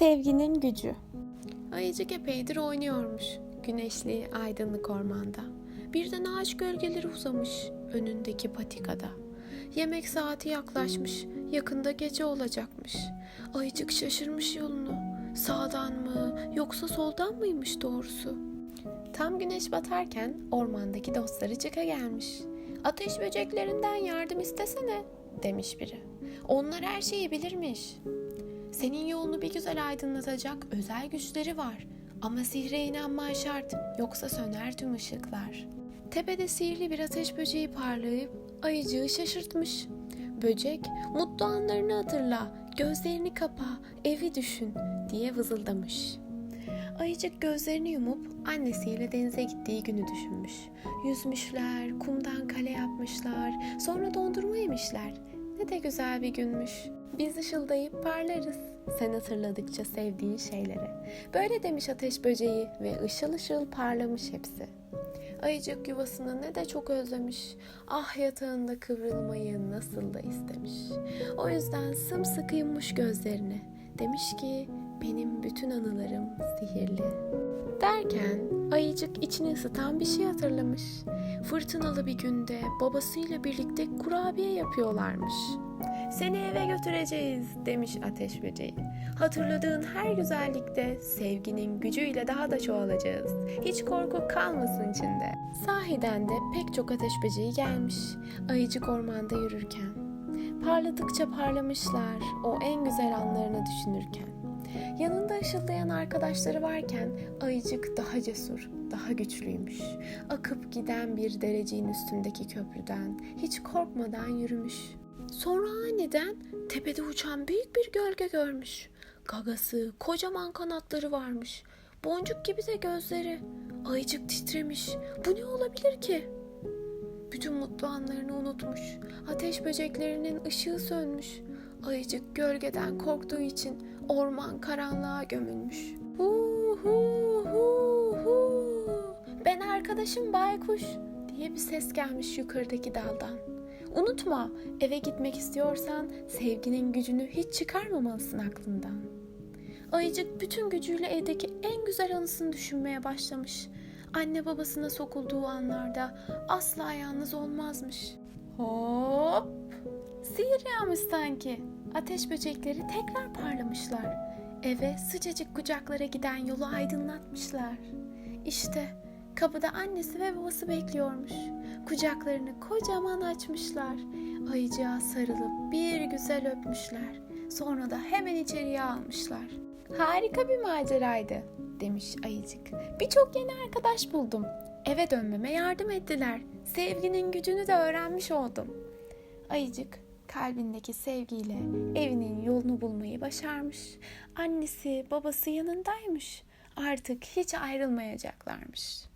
Sevginin gücü. Ayıcık epeydir oynuyormuş. Güneşli, aydınlık ormanda. Birden ağaç gölgeleri uzamış önündeki patikada. Yemek saati yaklaşmış, yakında gece olacakmış. Ayıcık şaşırmış yolunu. Sağdan mı yoksa soldan mıymış doğrusu? Tam güneş batarken ormandaki dostları çıka gelmiş. Ateş böceklerinden yardım istesene demiş biri. Onlar her şeyi bilirmiş. Senin yolunu bir güzel aydınlatacak özel güçleri var. Ama sihre inanman şart, yoksa söner tüm ışıklar. Tepede sihirli bir ateş böceği parlayıp ayıcığı şaşırtmış. Böcek, mutlu anlarını hatırla, gözlerini kapa, evi düşün diye vızıldamış. Ayıcık gözlerini yumup annesiyle denize gittiği günü düşünmüş. Yüzmüşler, kumdan kale yapmışlar, sonra dondurma yemişler. Ne de güzel bir günmüş. Biz ışıldayıp parlarız. Sen hatırladıkça sevdiğin şeyleri. Böyle demiş ateş böceği ve ışıl ışıl parlamış hepsi. Ayıcık yuvasını ne de çok özlemiş. Ah yatağında kıvrılmayı nasıl da istemiş. O yüzden sımsıkı yummuş gözlerini. Demiş ki benim bütün anılarım sihirli. Derken ayıcık içini ısıtan bir şey hatırlamış. Fırtınalı bir günde babasıyla birlikte kurabiye yapıyorlarmış. Seni eve götüreceğiz demiş ateş böceği. Hatırladığın her güzellikte sevginin gücüyle daha da çoğalacağız. Hiç korku kalmasın içinde. Sahiden de pek çok ateş böceği gelmiş. Ayıcık ormanda yürürken. Parladıkça parlamışlar o en güzel anlarını düşünürken. Yanında ışıldayan arkadaşları varken ayıcık daha cesur, daha güçlüymüş. Akıp giden bir dereceğin üstündeki köprüden hiç korkmadan yürümüş. Sonra aniden tepede uçan büyük bir gölge görmüş. Gagası, kocaman kanatları varmış. Boncuk gibi de gözleri. Ayıcık titremiş. Bu ne olabilir ki? Bütün mutlu anlarını unutmuş. Ateş böceklerinin ışığı sönmüş. Ayıcık gölgeden korktuğu için orman karanlığa gömülmüş. Hu hu hu hu. Ben arkadaşım Baykuş diye bir ses gelmiş yukarıdaki daldan. Unutma, eve gitmek istiyorsan sevginin gücünü hiç çıkarmamalısın aklından. Ayıcık bütün gücüyle evdeki en güzel anısını düşünmeye başlamış. Anne babasına sokulduğu anlarda asla yalnız olmazmış. Hop! Sihir yağmış sanki. Ateş böcekleri tekrar parlamışlar. Eve sıcacık kucaklara giden yolu aydınlatmışlar. İşte kapıda annesi ve babası bekliyormuş. Kucaklarını kocaman açmışlar. Ayıcığa sarılıp bir güzel öpmüşler. Sonra da hemen içeriye almışlar. Harika bir maceraydı demiş ayıcık. Birçok yeni arkadaş buldum. Eve dönmeme yardım ettiler. Sevginin gücünü de öğrenmiş oldum. Ayıcık kalbindeki sevgiyle evinin yolunu bulmayı başarmış. Annesi, babası yanındaymış. Artık hiç ayrılmayacaklarmış.